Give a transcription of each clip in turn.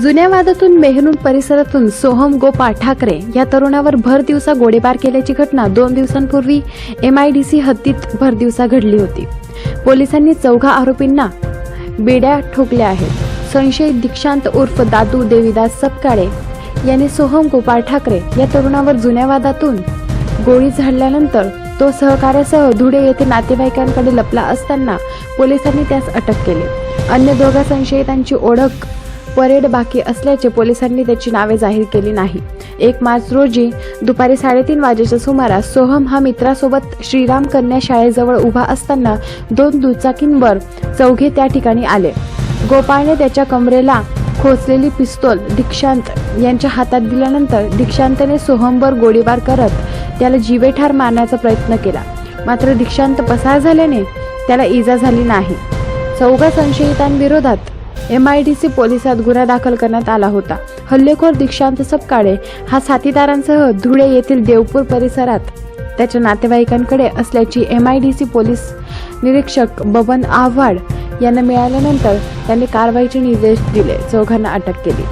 जुन्या वादातून मेहरून परिसरातून सोहम गोपाळ ठाकरे या तरुणावर भर दिवसा गोळीबार केल्याची घटना दोन दिवसांपूर्वी एमआयडीसी हद्दीत भर दिवसा घडली होती. पोलिसांनी चौघा आरोपींना बेड्या ठोकल्या आहेत. संशयित दीक्षांत उर्फ दादू देवीदास सपकाळे याने सोहम गोपाळ ठाकरे या तरुणावर जुन्या वादातून गोळी झाडल्यानंतर तो सहकार्यासह धुळे येथे नातेवाईकांकडे लपला असताना पोलिसांनी त्यास अटक केली. अन्य दोघा संशयितांची ओळख परेड बाकी असल्याचे पोलिसांनी त्याची नावे जाहीर केली नाही. एक मार्च रोजी दुपारी साडेतीन वाजेच्या सुमारास सोहम हा मित्रासोबत श्रीराम कन्या शाळेजवळ उभा असताना दोन दुचाकींवर चौघे त्या ठिकाणी आले. गोपाळने त्याच्या कमरेला खोचलेली पिस्तोल दीक्षांत यांच्या हातात दिल्यानंतर दीक्षांतने सोहमवर गोळीबार करत त्याला जीवेठार मारण्याचा प्रयत्न केला. मात्र दीक्षांत पसार झाल्याने त्याला इजा झाली नाही. चौघा संशयितांविरोधात एम आय डी सी पोलिसात गुन्हा दाखल करण्यात आला होता. हल्लेखोर दीक्षांत सपकाळे हा साथीदारांसह धुळे येथील देवपूर परिसरात त्याच्या नातेवाईकांकडे असल्याची M I D C police निरीक्षक बबन आव्हाड यांना मिळाल्यानंतर त्यांनी कारवाईचे निर्देश दिले. चौघांना अटक केली.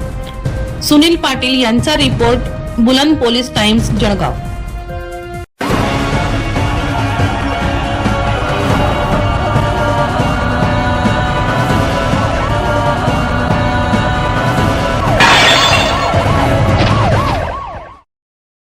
सुनील पाटील यांचा रिपोर्ट बुलंद पोलीस टाइम्स जळगाव.